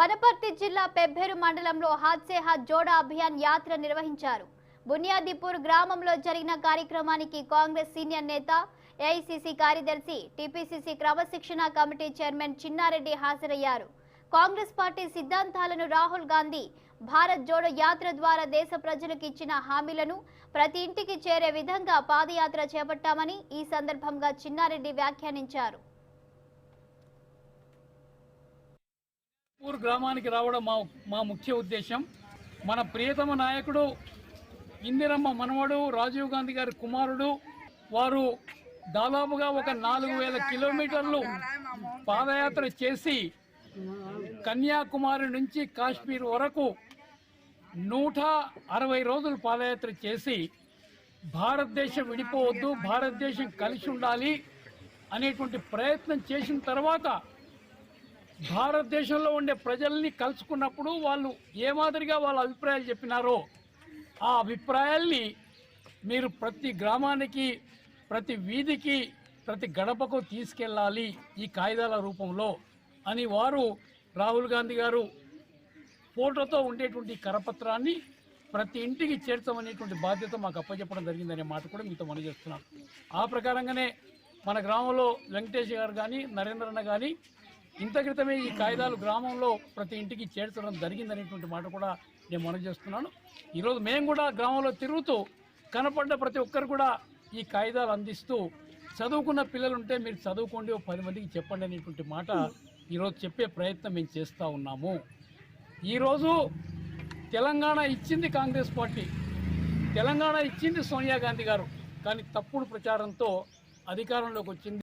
వనపర్తి జిల్లా పెబ్బేరు మండలంలో హాత్ సే హాత్ జోడా అభియాన్ యాత్ర నిర్వహించారు. బునియాదిపూర్ గ్రామంలో జరిగిన కార్యక్రమానికి కాంగ్రెస్ సీనియర్ నేత ఏఐసిసి కార్యదర్శి టీపీసీసీ క్రమశిక్షణ కమిటీ చైర్మన్ చిన్నారెడ్డి హాజరయ్యారు. కాంగ్రెస్ పార్టీ సిద్ధాంతాలను రాహుల్ గాంధీ భారత్ జోడో యాత్ర ద్వారా దేశ ప్రజలకు ఇచ్చిన హామీలను ప్రతి ఇంటికి చేరే విధంగా పాదయాత్ర చేపట్టామని ఈ సందర్భంగా చిన్నారెడ్డి వ్యాఖ్యానించారు. గ్రామానికి రావడం మా మా ముఖ్య ఉద్దేశం. మన ప్రియతమ నాయకుడు ఇందిరమ్మ మనవడు రాజీవ్ గాంధీ గారి కుమారుడు వారు దాదాపుగా ఒక నాలుగు వేల కిలోమీటర్లు పాదయాత్ర చేసి కన్యాకుమారి నుంచి కాశ్మీర్ వరకు నూట అరవై రోజులు పాదయాత్ర చేసి భారతదేశం విడిపోవద్దు భారతదేశం కలిసి ఉండాలి అనేటువంటి ప్రయత్నం చేసిన తర్వాత భారతదేశంలో ఉండే ప్రజల్ని కలుసుకున్నప్పుడు వాళ్ళు ఏ మాదిరిగా వాళ్ళ అభిప్రాయాలు చెప్పినారో ఆ అభిప్రాయాల్ని మీరు ప్రతి గ్రామానికి ప్రతి వీధికి ప్రతి గడపకు తీసుకెళ్ళాలి ఈ కాగితాల రూపంలో అని వారు రాహుల్ గాంధీ గారు ఫోటోతో ఉండేటువంటి కరపత్రాన్ని ప్రతి ఇంటికి చేర్చమనేటువంటి బాధ్యత మాకు అప్పచెప్పడం జరిగిందనే మాట కూడా మీతో మనం చేస్తున్నాం. ఆ ప్రకారంగానే మన గ్రామంలో వెంకటేష్ గారు కానీ నరేంద్రన్న కానీ ఇంత క్రితమే ఈ కాగితాలు గ్రామంలో ప్రతి ఇంటికి చేర్చడం జరిగిందనేటువంటి మాట కూడా నేను మనం చేస్తున్నాను. ఈరోజు మేము కూడా గ్రామంలో తిరుగుతూ కనపడ్డ ప్రతి ఒక్కరు కూడా ఈ కాగితాలు అందిస్తూ చదువుకున్న పిల్లలు ఉంటే మీరు చదువుకోండి ఓ పది మందికి చెప్పండి అనేటువంటి మాట ఈరోజు చెప్పే ప్రయత్నం మేము చేస్తూ ఉన్నాము. ఈరోజు తెలంగాణ ఇచ్చింది కాంగ్రెస్ పార్టీ తెలంగాణ ఇచ్చింది సోనియా గాంధీ గారు కానీ తప్పుడు ప్రచారంతో అధికారంలోకి వచ్చింది